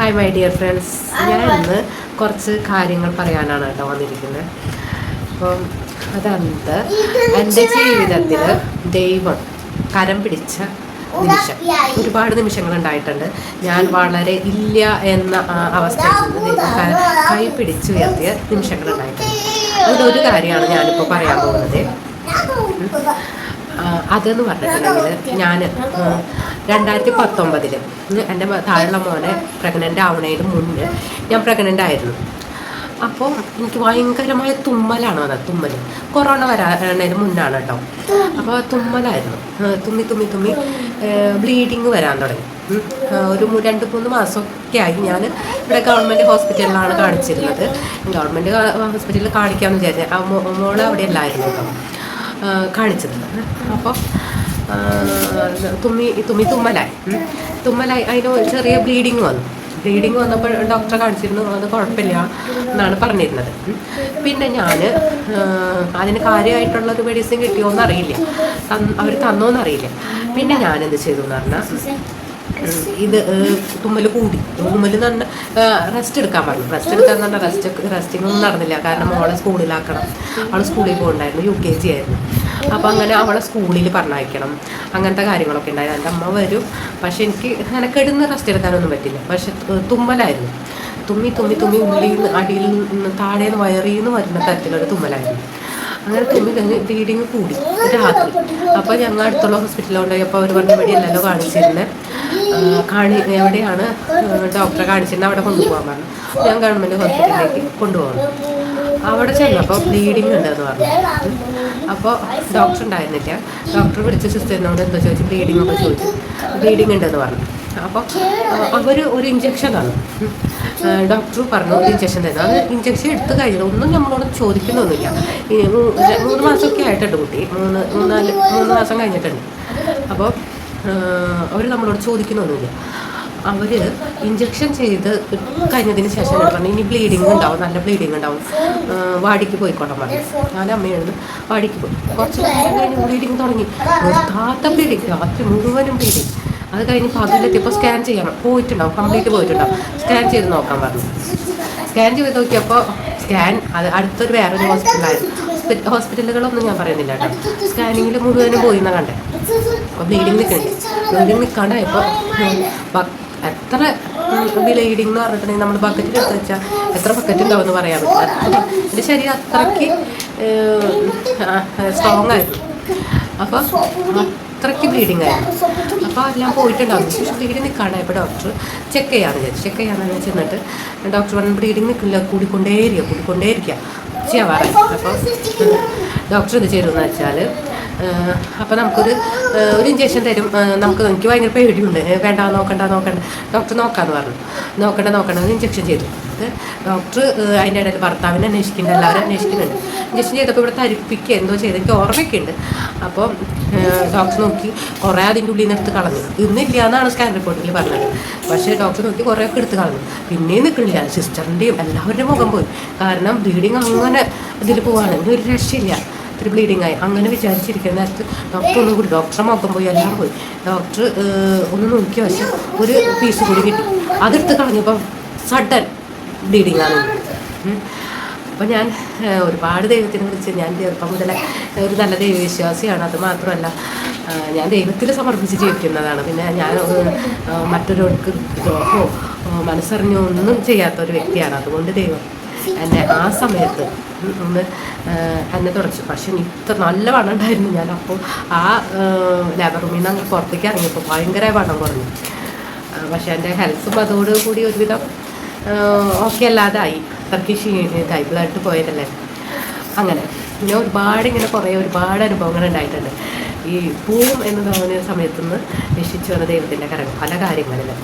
Hi my dear friends ഞാൻ ഇന്ന് കുറച്ച് കാര്യങ്ങൾ പറയാനാണ് കേട്ടോ വന്നിരിക്കുന്നത്. അപ്പം അതെന്ത്? എന്റെ ജീവിതത്തിൽ ദൈവം കരം പിടിച്ച നിമിഷം. ഒരുപാട് നിമിഷങ്ങൾ ഉണ്ടായിട്ടുണ്ട്. ഞാൻ വളരെ ഇല്ല എന്ന അവസ്ഥയിൽ നിന്ന് കൈ പിടിച്ചുയർത്തിയ നിമിഷങ്ങൾ ഉണ്ടായിട്ടുണ്ട്. അതിലൊരു കാര്യമാണ് ഞാനിപ്പോൾ പറയാൻ പോകുന്നത്. അതെന്ന് പറഞ്ഞിട്ടുണ്ടെങ്കിൽ ഞാൻ രണ്ടായിരത്തി പത്തൊമ്പതിൽ എന്റെ താഴെയുള്ള മോനെ പ്രഗ്നന്റ് ആവണതിന് മുന്നേ ഞാൻ പ്രഗ്നന്റ് ആയിരുന്നു. അപ്പോൾ എനിക്ക് ഭയങ്കരമായ തുമ്മലാണ് വന്നത് തുമ്മൽ കൊറോണ വരാനതിന് മുന്നാണ് കേട്ടോ. അപ്പോൾ തുമ്മലായിരുന്നു. തുമ്മി തുമ്മി തുമ്മി ബ്ലീഡിങ് വരാൻ തുടങ്ങി. ഒരു രണ്ട് മൂന്ന് മാസമൊക്കെ ആയി ഞാൻ ഇവിടെ ഗവൺമെന്റ് ഹോസ്പിറ്റലിലാണ് കാണിച്ചിരുന്നത്. ഗവൺമെന്റ് ഹോസ്പിറ്റലിൽ കാണിക്കാമെന്ന് വിചാരിച്ചത് മോൾ അവിടെ അല്ലായിരുന്നു കേട്ടോ കാണിച്ചിരുന്നത് അപ്പോൾ തുമ്മി തുമ്മി തുമ്മലായി. തുമ്മലായി. അതിന് ഒരു ചെറിയ ബ്ലീഡിങ് വന്നു. ബ്ലീഡിങ് വന്നപ്പോൾ ഡോക്ടറെ കാണിച്ചിരുന്നു അത് കുഴപ്പമില്ല എന്നാണ് പറഞ്ഞിരുന്നത്. പിന്നെ ഞാൻ അതിന് കാര്യമായിട്ടുള്ളൊരു മെഡിസിൻ കിട്ടിയോ അറിയില്ല. അവർ തന്നോ എന്നറിയില്ല പിന്നെ ഞാൻ എന്ത് ചെയ്തു എന്ന് പറഞ്ഞാൽ ഇത് തുമ്മൽ കൂടി. തുമ്മൽ നന്ന റെസ്റ്റ് എടുക്കാൻ പറഞ്ഞു. റെസ്റ്റ് എടുക്കാൻ പറഞ്ഞാൽ റെസ്റ്റ് റെസ്റ്റിംഗ് ഒന്നും നടന്നില്ല. കാരണം മോളെ സ്കൂളിലാക്കണം. അവൾ സ്കൂളിൽ പോകണ്ടായിരുന്നു യു കെ ജി ആയിരുന്നു. അപ്പോൾ അങ്ങനെ അവളെ സ്കൂളിൽ പറഞ്ഞയക്കണം. അങ്ങനത്തെ കാര്യങ്ങളൊക്കെ ഉണ്ടായിരുന്നു. എന്റെ അമ്മ വരും. പക്ഷെ എനിക്ക് അങ്ങനെ കിടന്ന് റെസ്റ്റ് എടുക്കാനൊന്നും പറ്റില്ല. പക്ഷെ തുമ്മലായിരുന്നു. തുമ്മി തുമ്മി തുമ്മി ഉള്ളിൽ നിന്ന് അടിയിൽ നിന്ന് താഴെ നിന്ന് വയറിൽ നിന്ന് വരുന്ന തരത്തിലൊരു തുമ്മലായിരുന്നു. അങ്ങനെ തുമ്മി കഴിഞ്ഞ് ബ്ലീഡിങ് കൂടി. രാത്രി. അപ്പോൾ ഞങ്ങൾ അടുത്തുള്ള ഹോസ്പിറ്റലിൽ കൊണ്ടുപോയപ്പോൾ അവർ പറഞ്ഞ വഴി എല്ലാവരും കാണിച്ചിരുന്നത് കാണി എവിടെയാണ് ഡോക്ടറെ കാണിച്ചിരുന്നത് അവിടെ കൊണ്ടുപോകാൻ പറഞ്ഞു. ഞാൻ ഗവൺമെന്റ് ഹോസ്പിറ്റലിലേക്ക് കൊണ്ടുപോകണം അവിടെ ചെന്നപ്പോൾ ബ്ലീഡിങ് ഉണ്ടെന്ന് പറഞ്ഞു. അപ്പോൾ ഡോക്ടർ ഉണ്ടായിരുന്നില്ല. ഡോക്ടർ വിളിച്ച സിസ്റ്ററിനോട് എന്തോ ചോദിച്ചു? ബ്ലീഡിംഗ് ഒക്കെ ചോദിച്ചു. ബ്ലീഡിംഗ് ഉണ്ടെന്ന് പറഞ്ഞു. അപ്പോൾ അവർ ഒരു ഇഞ്ചക്ഷൻ തന്നു. ഡോക്ടർ പറഞ്ഞു ഒരു ഇഞ്ചക്ഷൻ തന്നു അത് ഇഞ്ചക്ഷൻ എടുത്തു കഴിഞ്ഞു ഒന്നും നമ്മളോട് ചോദിക്കുന്നൊന്നുമില്ല. മൂന്ന് മാസമൊക്കെ ആയിട്ടുണ്ട് കുട്ടി. മൂന്ന് മൂന്നാൽ മൂന്ന് മാസം കഴിഞ്ഞിട്ടുണ്ട്. അപ്പോൾ അവർ നമ്മളോട് ചോദിക്കുന്നൊന്നുമില്ല. അവർ ഇഞ്ചക്ഷൻ ചെയ്ത് കഴിഞ്ഞതിന് ശേഷം എന്നോട് പറഞ്ഞു ഇനി ബ്ലീഡിങ് ഉണ്ടാവും നല്ല ബ്ലീഡിങ് ഉണ്ടാവും. വാടിക്ക് പോയിക്കോട്ടെ പറഞ്ഞു. ഞാൻ അമ്മയാണ് വാടിക്ക് പോയി. കുറച്ച് കഴിഞ്ഞ് ബ്ലീഡിങ് തുടങ്ങി. നിർത്താത്ത ബ്ലീഡിങ് രാത്രി മുഴുവനും ബ്ലീഡിങ് അത് കഴിഞ്ഞ് പകലെത്തിയപ്പോൾ സ്കാൻ ചെയ്യണം. പോയിട്ടുണ്ടാവും കംപ്ലീറ്റ് പോയിട്ടുണ്ടാവും. സ്കാൻ ചെയ്ത് നോക്കാൻ പറഞ്ഞു. സ്കാൻ ചെയ്ത് നോക്കിയപ്പോൾ സ്കാൻ അത് അടുത്തൊരു വേറൊരു ഹോസ്പിറ്റലായിരുന്നു ഹോസ്പി- ഹോസ്പിറ്റലുകളൊന്നും ഞാൻ പറയുന്നില്ല കേട്ടോ. സ്കാനിങ്ങിൽ മുഴുവനും പോയി എന്നാണ് കണ്ടേ. അപ്പോൾ ബ്ലീഡിങ് നിൽക്കണ്ടേ ബ്ലീഡിങ് നിൽക്കാണ്ടായപ്പോൾ എത്ര ബ്ലീഡിംഗ് എന്ന് പറഞ്ഞിട്ടുണ്ടെങ്കിൽ നമ്മൾ ബക്കറ്റിൽ എടുത്ത് വെച്ചാൽ എത്ര ബക്കറ്റ് ഉണ്ടാവും എന്ന് പറയാൻ പറ്റില്ല. എന്റെ ശരീരം അത്രയ്ക്ക് സ്ട്രോങ് ആയിരുന്നു. അപ്പോൾ അത്രയ്ക്ക് ബ്ലീഡിങ് ആയിരുന്നു. അപ്പോൾ എല്ലാം പോയിട്ടുണ്ടാവും പക്ഷേ ബ്ലീഡിങ് നിൽക്കാണ്ടായപ്പോൾ ഡോക്ടർ ചെക്ക് ചെയ്യാമെന്ന് വിചാരിച്ചു. ചെക്ക് ചെയ്യാമെന്ന് ചെന്നിട്ട് ഡോക്ടർ പറഞ്ഞു ബ്ലീഡിങ് നിൽക്കില്ല കൂടിക്കൊണ്ടേയിരിക്കുക കൂടിക്കൊണ്ടേയിരിക്കുക ഉച്ചയാവാറായി. അപ്പോൾ ഡോക്ടർ എന്ത് ചെയ്തെന്ന് വെച്ചാൽ അപ്പോൾ നമുക്കൊരു ഒരു ഇഞ്ചക്ഷൻ തരും. നമുക്ക് എനിക്ക് ഭയങ്കര പേടിയുണ്ട്. വേണ്ട നോക്കണ്ട നോക്കണ്ട. ഡോക്ടർ നോക്കാമെന്ന് പറഞ്ഞു. നോക്കണ്ട നോക്കണ്ട എന്ന് ഇഞ്ചക്ഷൻ ചെയ്തു. ഡോക്ടർ അതിന്റെ ഇടയിൽ ഭർത്താവിനെ അന്വേഷിക്കുന്നുണ്ട്. എല്ലാവരും അന്വേഷിക്കുന്നുണ്ട്. ഇഞ്ചക്ഷൻ ചെയ്തപ്പോൾ ഇവിടെ തരിപ്പിക്കുക എന്തോ ചെയ്ത്. എനിക്ക് ഓർമ്മയൊക്കെ ഉണ്ട്. അപ്പോൾ ഡോക്ടർ നോക്കി കുറേ അതിന്റെ ഉള്ളിൽ നിന്ന് എടുത്ത് കളഞ്ഞു. ഇന്നില്ല എന്നാണ് സ്കാൻ റിപ്പോർട്ടിൽ പറഞ്ഞത്. പക്ഷേ ഡോക്ടർ നോക്കി കുറേയൊക്കെ എടുത്ത് കളഞ്ഞു. പിന്നെയും നിൽക്കുന്നില്ല. സിസ്റ്ററിന്റെയും എല്ലാവരുടെയും മുഖം പോയി. കാരണം ബ്ലീഡിങ് അങ്ങനെ ഇതിൽ പോവാണ്. ഒരു രക്ഷയില്ല. ഇത്തിരി ബ്ലീഡിങ് ആയി. അങ്ങനെ വിചാരിച്ചിരിക്കുന്ന നേരത്ത് ഡോക്ടർ ഒന്നും കൂടി ഡോക്ടറെ മുഖം പോയി എല്ലാം പോയി. ഡോക്ടർ ഒന്ന് നോക്കിയ പക്ഷെ ഒരു പീസ് കൂടി കിട്ടി. അതെടുത്ത് കളഞ്ഞപ്പോൾ സഡൻ ബ്ലീഡിങ് ആണ്. അപ്പോൾ ഞാൻ ഒരുപാട് ദൈവത്തിനെ കുറിച്ച് ഞാൻ ചെറുപ്പം മുതലേ ഒരു നല്ല ദൈവവിശ്വാസിയാണ്. അത് മാത്രമല്ല ഞാൻ ദൈവത്തിൽ സമർപ്പിച്ച് ജീവിക്കുന്നതാണ്. പിന്നെ ഞാൻ മറ്റൊരാൾക്ക് ദ്രോഹമോ മനസ്സറിഞ്ഞോ ഒന്നും ചെയ്യാത്ത ഒരു വ്യക്തിയാണ്. അതുകൊണ്ട് ദൈവം എന്നെ ആ സമയത്ത് ഒന്ന് എന്നെ തുടച്ചു. പക്ഷെ ഇത്ര നല്ല വണ്ണം ഉണ്ടായിരുന്നു ഞാൻ. അപ്പോൾ ആ ലേബർ റൂമിൽ നിന്ന് അങ്ങ് പുറത്തേക്ക് ഇറങ്ങിയപ്പോൾ ഭയങ്കര വണ്ണം കുറഞ്ഞു. പക്ഷേ എന്റെ ഹെൽത്തും അതോട് കൂടി ഒരുവിധം ഓക്കെ അല്ലാതായി. അത്രയ്ക്ക് ക്ഷീണിതായി ബ്ലഡ് പോയതല്ലേ. അങ്ങനെ പിന്നെ ഒരുപാട് ഇങ്ങനെ കുറേ ഒരുപാട് അനുഭവങ്ങൾ ഉണ്ടായിട്ടുണ്ട്. ഈ പൂവും എന്ന് തോന്നിയ സമയത്തുനിന്ന് രക്ഷിച്ചു വന്ന ദൈവത്തിന്റെ കരങ്ങൾ പല കാര്യങ്ങളിലും.